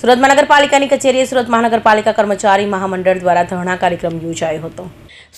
સુરત મહાનગરપાલિકાની કચેરીએ સુરત મહાનગરપાલિકા કર્મચારી મહામંડળ દ્વારા ધરણા કાર્યક્રમ યોજાયો હતો.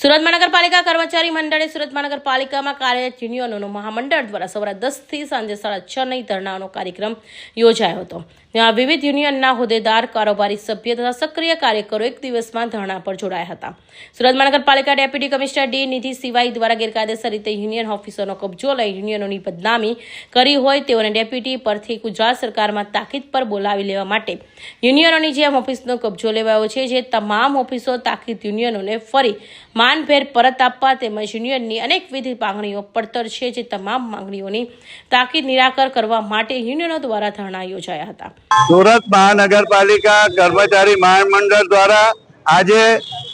સુરત મહાનગરપાલિકા કર્મચારી મંડળે સુરત મહાનગરપાલિકામાં કાર્યરત યુનિયનોનું મહામંડળ દ્વારા સવારે દસથી સાંજે સાડા છ નહીં ધરણાનો કાર્યક્રમ યોજાયો હતો. ત્યાં વિવિધ યુનિયનના હોદ્દેદાર, કારોબારી સભ્ય તથા સક્રિય કાર્યકરો એક દિવસમાં ધરણા પર જોડાયા હતા. સુરત મહાનગરપાલિકા ડેપ્યુટી કમિશનર ડી નિધિ સિવાય દ્વારા ગેરકાયદેસર રીતે યુનિયન ઓફિસરનો કબજો લઈ યુનિયનોની બદનામી કરી હોય તેઓને ડેપ્યુટી પરથી ગુજરાત સરકારમાં તાકીદ પર બોલાવી લેવા માટે યુનિયનોની જેમ ઓફિસનો કબજો લેવાયો છે, જે તમામ ઓફિસો તાકીદ યુનિયનોને ફરી માનભેર પરત આપવા તેમજ યુનિયનની અનેકવિધ માંગણીઓ પડતર છે, જે તમામ માંગણીઓની તાકીદ નિરાકર કરવા માટે યુનિયનો દ્વારા ધરણા યોજાયા હતા. સુરત મહાનગરપાલિકા કર્મચારી મહામંડળ દ્વારા આજે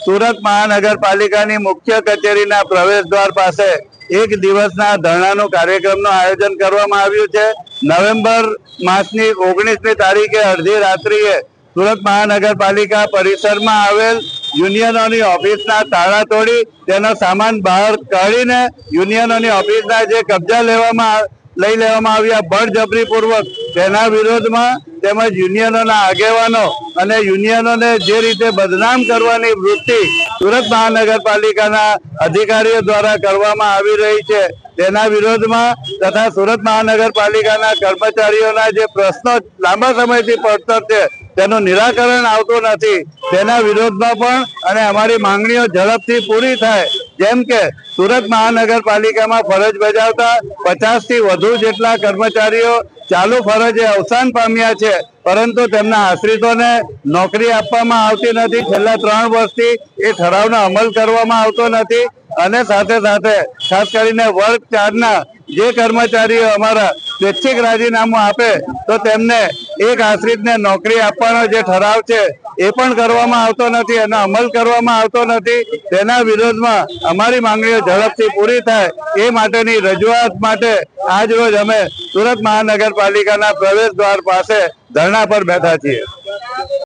સુરત મહાનગરપાલિકાની મુખ્ય કચેરીના પ્રવેશ દ્વાર પાસે એક દિવસના ધરણાનો કાર્યક્રમનું આયોજન કરવામાં આવ્યું છે. નવેમ્બર માસની ઓગણીસમી તારીખે અડધી રાત્રિએ સુરત મહાનગરપાલિકા પરિસરમાં આવેલ યુનિયનોની ઓફિસના તાળા તોડી તેનો સામાન બહાર કાઢીને યુનિયનોની ઓફિસના જે કબજા લેવામાં લઈ લેવામાં આવ્યા બળજબરીપૂર્વક તેના વિરોધમાં તેમજ યુનિયનોના આગેવાનો અને યુનિયનોને જે રીતે બદનામ કરવાની વૃત્તિ સુરત મહાનગરપાલિકાના અધિકારીઓ દ્વારા કરવામાં આવી રહી છે. તેના વિરોધમાં તથા સુરત મહાનગરપાલિકાના કર્મચારીઓના જે પ્રશ્નો લાંબા સમયથી પડતર છે, તેનું નિરાકરણ આવતું નથી. તેના વિરોધમાં પણ અને અમારી માંગણીઓ ઝડપથી પૂરી થાય જેમ કે સુરત મહાનગરપાલિકામાં ફરજ બજાવતા પચાસથી વધુ જેટલા કર્મચારીઓ ચાલુ ફરજે અવસાન પામ્યા છે, પરંતુ તેમના આશ્રિતોને નોકરી આપવામાં આવતી નથી. છેલ્લા ત્રણ વર્ષથી એ ઠરાવનો અમલ કરવામાં આવતો નથી અને સાથે સાથે ખાસ કરીને વર્ગ ચારના જે કર્મચારીઓ અમારા સ્વૈચ્છિક રાજીનામું આપે તો તેમને એક આશ્રિતને નોકરી આપવાનો જે ઠરાવ છે એ પણ કરવામાં આવતો નથી એનો અમલ કરવામાં આવતો નથી. તેના વિરોધમાં અમારી માંગણીઓ ઝડપથી પૂરી થાય એ માટેની રજૂઆત માટે આજ રોજ અમે સુરત મહાનગરપાલિકાના પ્રવેશ દ્વાર પાસે ધરણા પર બેઠા છીએ.